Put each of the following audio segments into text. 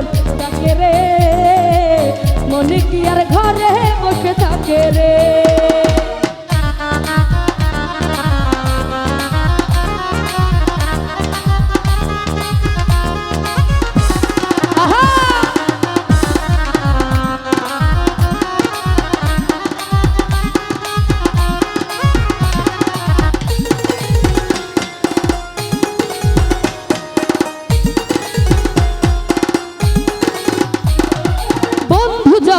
যখন থাকে রে। মনে কি আর ঘরে বসে থাকে রে?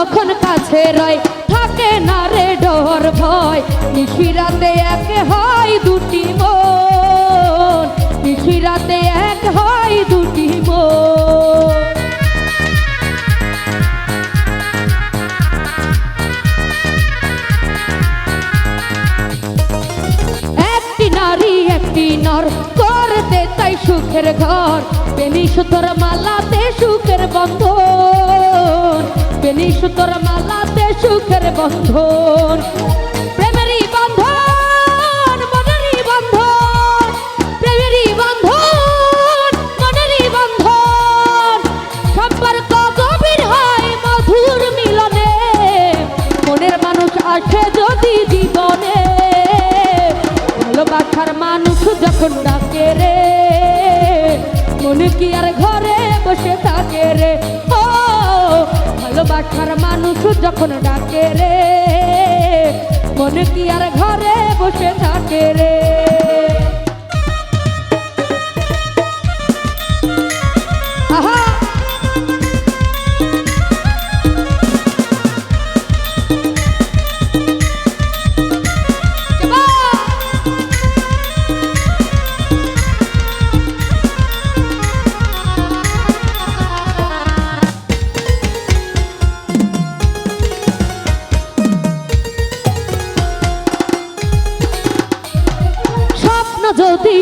যখন কাছে রয়, থাকে না রে ডর ভয়। নিশিরাতে এক হয় দুটি মন। নিশিরাতে এক হয় দুটি মন। একটি নারী একটি নর, করতে তাই সুখের ঘর। বেনি সুতোর মালাতে সুখের বন্ধন। বেনি সুতোর মালাতে সুখের বন্ধন? প্রেমেরই বন্ধন, মনেরই বন্ধন, প্রেমেরই বন্ধন, মনেরই বন্ধন। সম্পর্ক গভীর হয় মধুর মিলনে, মনের মানুষ আসে যদি জীবনে। ভালোবাসার মানুষ যখন ডাকে রে, মনে কি আর ঘরে বসে থাকে রে? ভালোবাসার মানুষ যখন ডাকে রে মনে কি আর ঘরে বসে থাকে রে?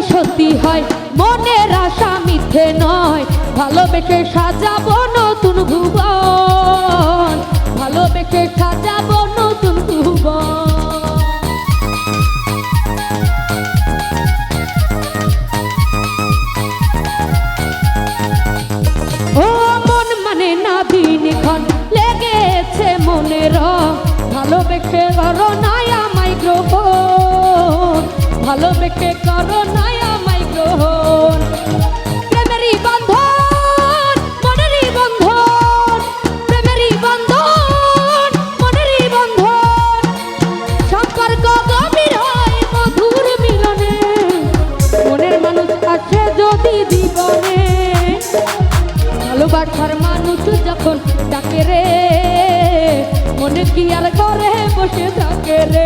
সত্যি হয়, মনের আশা মিথ্যে নয়। ভালোবেসে সাজাবো নতুন ভুবন, ভালোবেসে সাজাবো নতুন ভুবন। ও মন না লেগেছে মনে রং। ভালোবেসে করো নায়া মাইক্রোফোন ভালোবেসে করো নায়া মাইক্রোফোন প্রেমেরই বন্ধন, মনেরই বন্ধন, প্রেমেরই বন্ধন, মনেরই বন্ধন। সম্পর্ক গভীর হয় মধুর মিলনে, মনের মানুষ আছে যদি জীবনে। ভালোবাসার মানুষ যখন ডাকে রে, মনে কি আর ঘরে বসে থাকে রে?